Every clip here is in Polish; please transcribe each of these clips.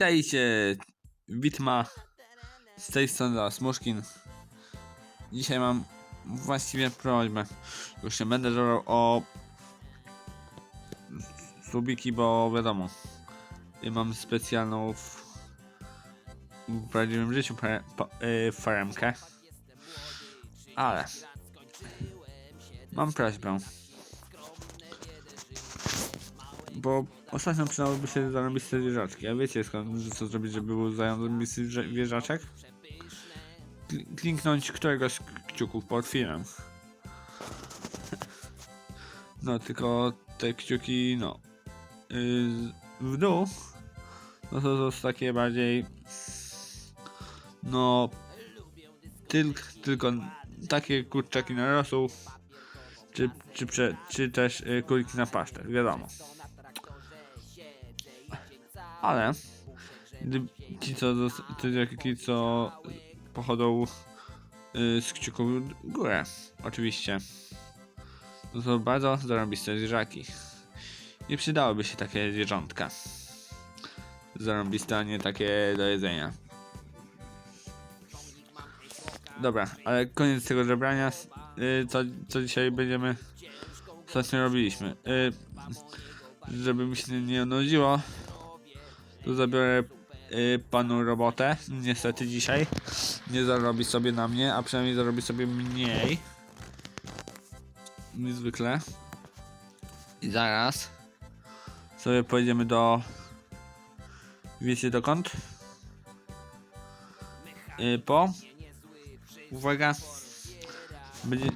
Witajcie, Witma, z tej strony Las Muszkin. Dzisiaj mam właściwie prośbę. Już nie będę żarł o subiki, bo wiadomo, ja mam specjalną w, w prawdziwym życiu y, faremkę. Ale mam prośbę. Bo ostatnio przydałoby się zarobić te zwierzaczki. A wiecie skąd, co zrobić, żeby był zarobisty zwierzę- zwierzaczek? Kli- Kliknąć któregoś z kciuków pod filmem. No tylko te kciuki, no. Yy, w dół. No to, są takie bardziej. No. Tylko, tylko takie kurczaki na rosół. Czy, czy, prze, czy też y, kulki na pasztet, wiadomo. Ale ci co, ci, co pochodzą y, z kciuków w górę, oczywiście, no to bardzo zarąbiste zwierzaki. Nie przydałoby się takie zwierzątka. Zarąbiste, a nie takie do jedzenia. Dobra, ale koniec tego żebrania. Y, co, co dzisiaj będziemy ostatnio robiliśmy. Y, żeby mi się nie nudziło, to zabiorę y, panu robotę. Niestety dzisiaj nie zarobi sobie na mnie, a przynajmniej zarobi sobie mniej niż zwykle. I zaraz sobie pojedziemy do. Wiecie dokąd? Y, po. Uwaga. Będzie,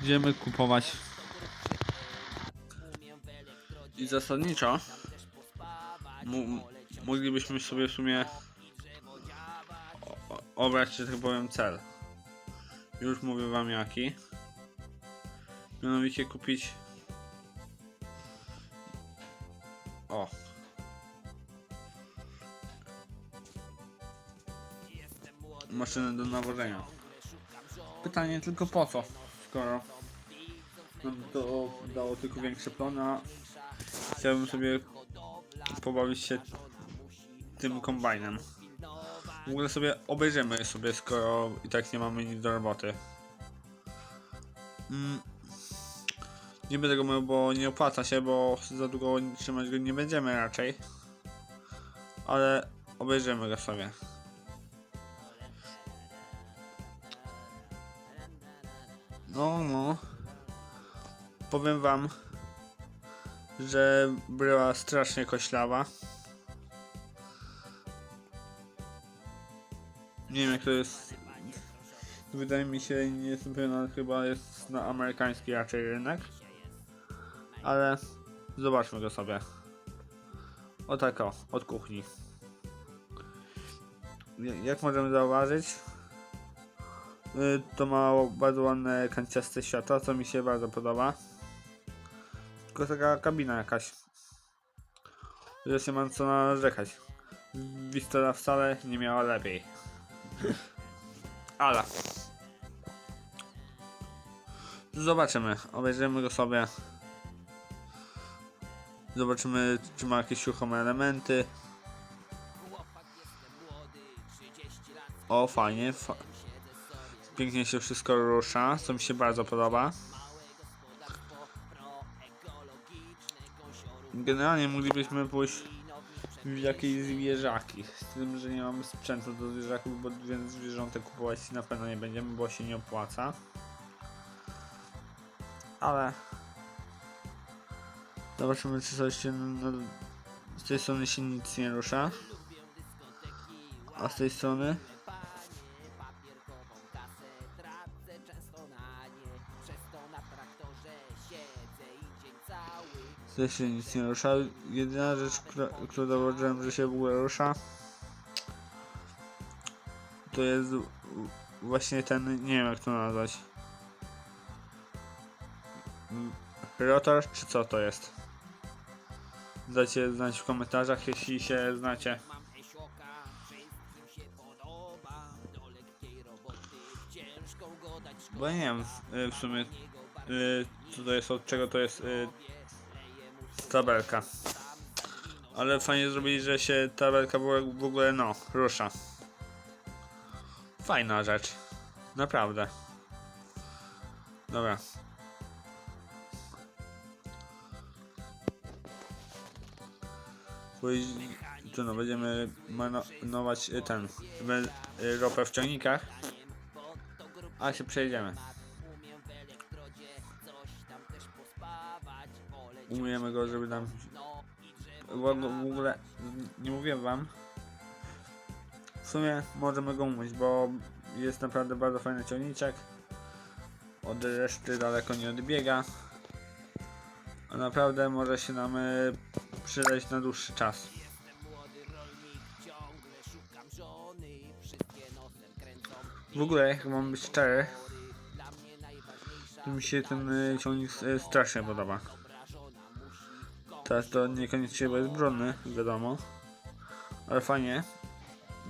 będziemy kupować. I zasadniczo moglibyśmy sobie w sumie obrać, że tak powiem, cel. Już mówię wam jaki. Mianowicie kupić o maszynę do nawożenia. Pytanie tylko po co, skoro nam to dało tylko większe plony, a chciałbym sobie pobawić się tym kombajnem. W ogóle sobie obejrzymy sobie, skoro i tak nie mamy nic do roboty. Mm. Nie będę go mył, bo nie opłaca się, bo za długo trzymać go nie będziemy raczej. Ale obejrzymy go sobie. No, no. Powiem wam, że była strasznie koślawa. Nie wiem jak to jest. Wydaje mi się, nie jestem pewien, ale chyba jest na amerykański raczej rynek. Ale zobaczmy go sobie. O tak o, od kuchni. Ja- Jak możemy zauważyć, y, to ma bardzo ładne kanciaste światła, co mi się bardzo podoba. Tylko taka kabina jakaś. Że się mam co narzekać. Wistela wcale nie miała lepiej. Ale. Zobaczymy. Obejrzymy go sobie. Zobaczymy, czy ma jakieś ruchome elementy. O, fajnie. Fa Pięknie się wszystko rusza, co mi się bardzo podoba. Generalnie moglibyśmy pójść jakieś zwierzaki. Z tym, że nie mamy sprzętu do zwierzaków, bo więc zwierzątek kupować na pewno nie będziemy, bo się nie opłaca. Ale zobaczymy, czy coś się. No, z tej strony się nic nie rusza. A z tej strony. Tutaj się nic nie rusza. Jedyna rzecz, która, którą zauważyłem, że się w ogóle rusza, to jest właśnie ten, nie wiem jak to nazwać. Rotor, czy co to jest? Dajcie znać w komentarzach, jeśli się znacie. Bo nie wiem w sumie y, co to jest, od czego to jest y, tabelka. Ale fajnie zrobili, że się ta belka w ogóle, no, rusza. Fajna rzecz. Naprawdę. Dobra. Tu no, będziemy marnować y, ten, ropę w ciągnikach. A się przejedziemy. Umyjemy go, żeby nam... W ogóle- nie mówię wam. W sumie możemy go umyć, bo jest naprawdę bardzo fajny ciągniczek. Od reszty daleko nie odbiega. A naprawdę może się nam y, przydać na dłuższy czas. W ogóle, jak mam być szczery, to mi się ten y, ciągnik y, strasznie podoba. Teraz to niekoniecznie brudny, wiadomo. Ale fajnie,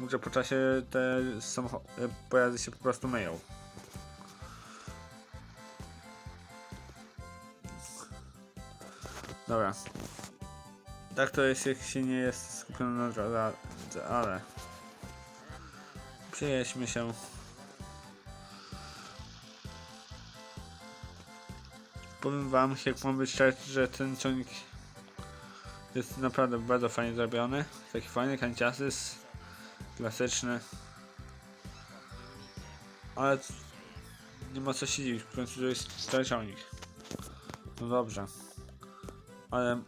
że po czasie te y, pojazdy się po prostu myją. Dobra. Tak to jest, jak się nie jest skupiony na drodze, ale... Przejedźmy się. Powiem wam, jak mam być szczery, że ten ciągnik jest naprawdę bardzo fajnie zrobiony. Taki fajny kanciasys, klasyczny. Ale nie ma co się dziwić, w końcu to jest stary ciągnik. No dobrze. Ale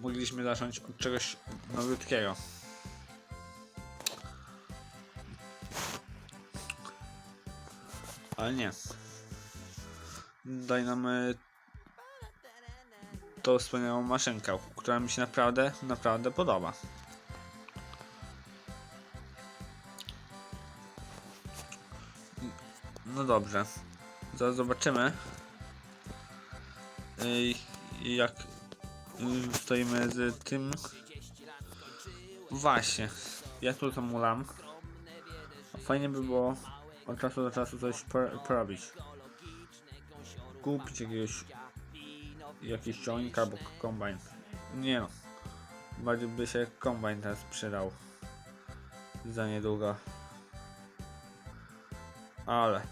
mogliśmy zacząć od czegoś nowiutkiego. Ale nie. Daj y, tą wspaniałą maszynkę, która mi się naprawdę, naprawdę podoba. No dobrze. Zaraz zobaczymy. y, Jak y, stoimy z tym. Właśnie. Ja tu zamulam. Fajnie by było od czasu do czasu coś por- porobić. Kupić jakiegoś jakiś ciągnik albo kombajn. Nie no. Bardziej by się kombajn teraz przydał. Za niedługo. Ale.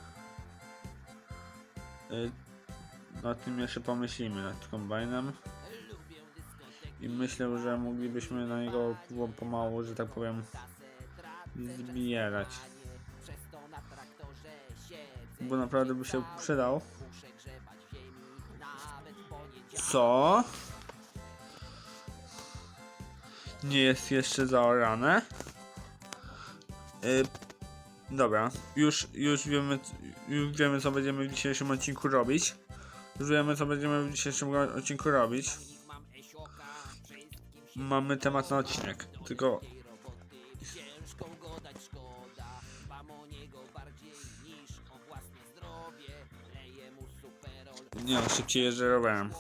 Y, nad tym jeszcze pomyślimy, nad kombajnem. I myślę, że moglibyśmy na niego po- pomału, że tak powiem, zbierać. Bo naprawdę by się przydał. Co? Nie jest jeszcze zaorane? Y, dobra, już, już wiemy, już wiemy co będziemy w dzisiejszym odcinku robić. Już wiemy co będziemy w dzisiejszym odcinku robić. Mamy temat na odcinek, tylko Nie, szybciej jeżdżę rowerem.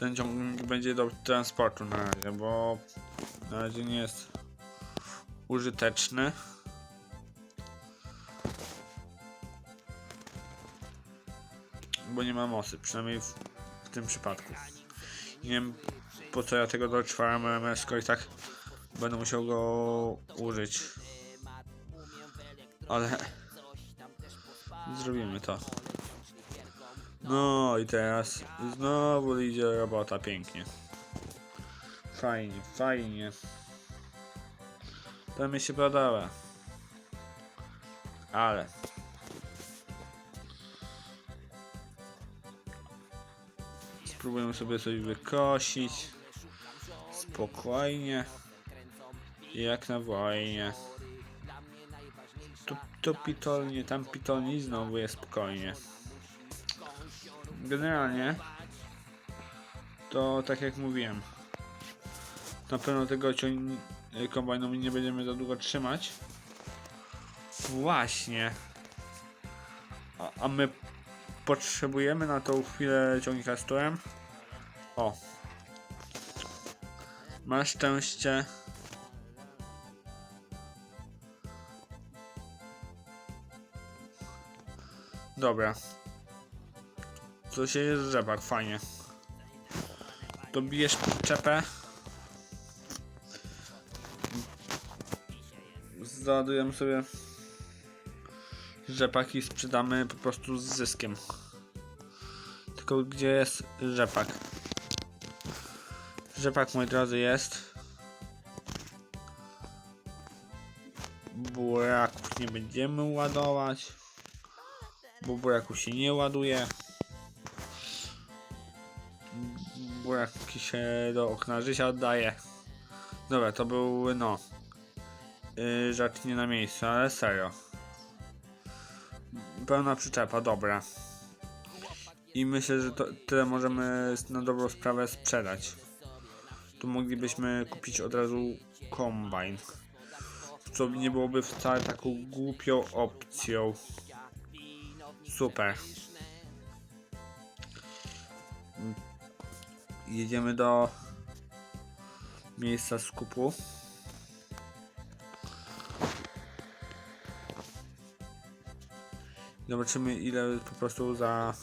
Ten ciągnik będzie do transportu na razie, bo na razie nie jest użyteczny. Bo nie ma mocy, przynajmniej w, w tym przypadku. Nie wiem po co ja tego doczwałem skoro i tak będę musiał go użyć. Ale zrobimy to. No i teraz znowu idzie robota pięknie. Fajnie, fajnie. To mi się podoba. Ale. Spróbujemy sobie coś wykosić. Spokojnie. Jak na wojnie. Tu, tu pitolnie, tam pitolnie znowu jest spokojnie. Generalnie to tak jak mówiłem na pewno tego ciąg- kombajnu nie będziemy za długo trzymać. Właśnie. A, a my potrzebujemy na tą chwilę ciągnika z turem o. Masz szczęście. Dobra. Tu się jest rzepak, fajnie. Dobijesz czepę. Załadujemy sobie rzepaki sprzedamy po prostu z zyskiem. Tylko gdzie jest rzepak? Rzepak, moi drodzy, jest. Buraków nie będziemy ładować, bo buraku się nie ładuje. Buraki się do okna życia oddaje. Dobra, to był no. Yy, żart nie na miejscu, ale serio. Pełna przyczepa, dobra. I myślę, że to tyle możemy na dobrą sprawę sprzedać. Tu moglibyśmy kupić od razu kombajn. Co nie byłoby wcale taką głupią opcją. Super. Jedziemy do miejsca skupu. Zobaczymy ile po prostu za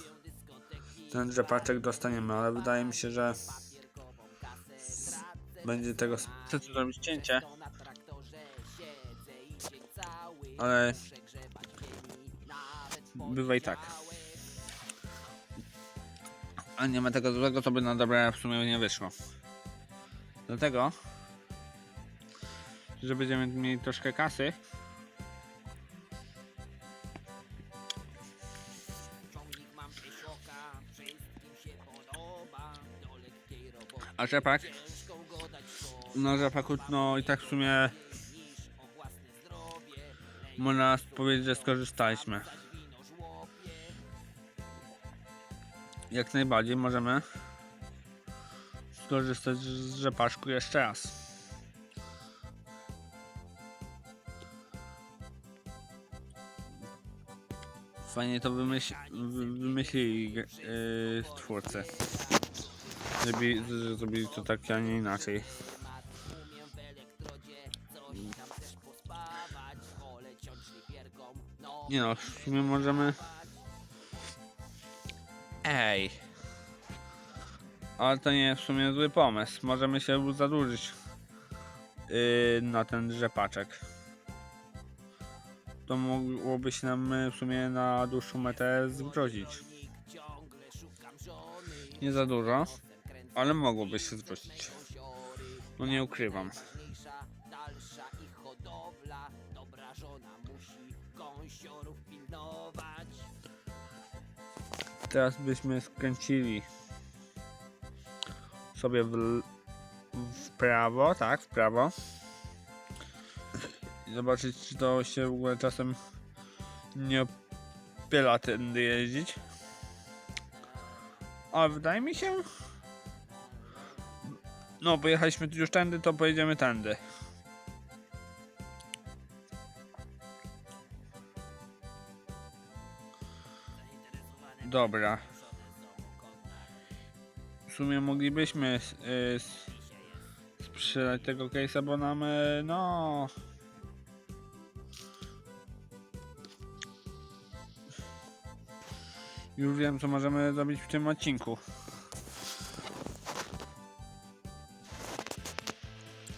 ten rzepaczek dostaniemy, ale wydaje mi się, że będzie tego chcę zrobić cięcie ale bywa i tak a nie ma tego złego, to by na dobre w sumie nie wyszło. Dlatego że będziemy mieli troszkę kasy a rzepak no rzepaku no i tak w sumie można powiedzieć, że skorzystaliśmy jak najbardziej możemy skorzystać z rzepaszku jeszcze raz fajnie to wymyśl, wy- wymyślili yy, twórcy Zrobili, zrobili to tak, a nie inaczej. Nie no, w sumie możemy... Ej! Ale to nie jest w sumie zły pomysł. Możemy się zadłużyć yy, na ten rzepaczek. To mogłoby się nam yy, w sumie na dłuższą metę zwrócić. Nie za dużo, ale mogłoby się zwrócić. No nie ukrywam. Teraz byśmy skręcili sobie w, w prawo, tak, w prawo. I zobaczyć, czy to się w ogóle czasem nie opiela tędy jeździć. Ale wydaje mi się, no, pojechaliśmy już tędy, to pojedziemy tędy. Dobra. W sumie moglibyśmy y, sprzedać tego case'a, bo nam, y, no... Już wiem, co możemy zrobić w tym odcinku.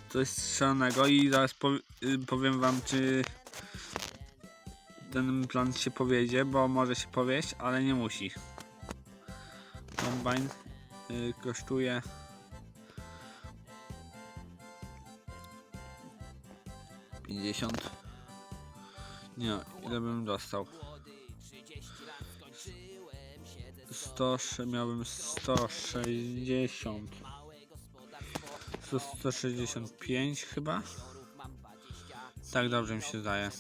coś strzelonego i zaraz y, powiem wam czy ten plan się powiedzie, bo może się powieść, ale nie musi. Kombine y, kosztuje pięćdziesiąt. Nie, ile bym dostał? 100, miałbym 160. To 165 chyba? Tak dobrze mi się zdaje.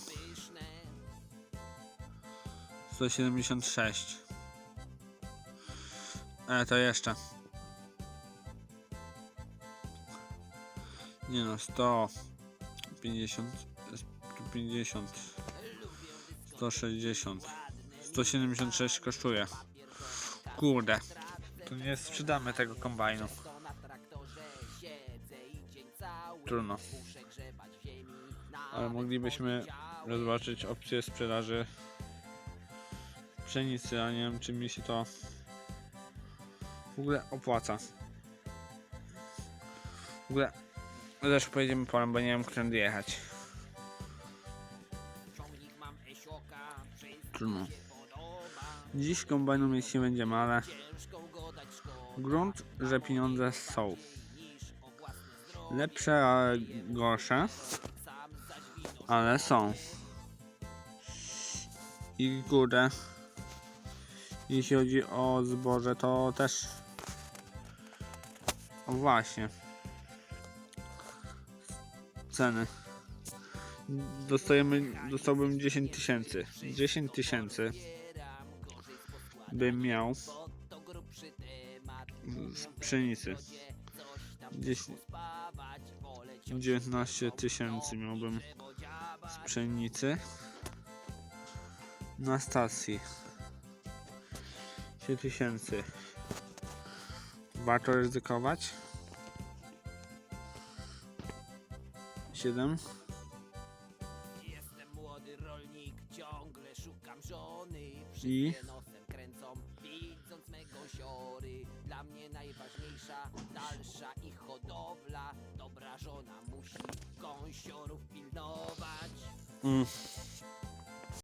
176. E, to jeszcze. Nie no, 150, 150, 160, 176 kosztuje. Kurde, to nie sprzedamy tego kombajnu. Trudno. Ale moglibyśmy rozważyć opcję sprzedaży pszenicy, a nie wiem czy mi się to w ogóle opłaca. W ogóle też pojedziemy polem, bo nie wiem którędy jechać. trudno. Dziś kombajnu mieć nie będziemy, ale grunt, że pieniądze są. Lepsze, a gorsze, ale są. I kurde, jeśli chodzi o zboże, to też. O właśnie. Ceny. Dostajemy, dostałbym 10 tysięcy. 10 tysięcy bym miał z pszenicy. 10, 19 tysięcy miałbym z pszenicy na stacji. 10 tysięcy. Warto ryzykować? 7 Jestem młody rolnik, ciągle szukam żony. i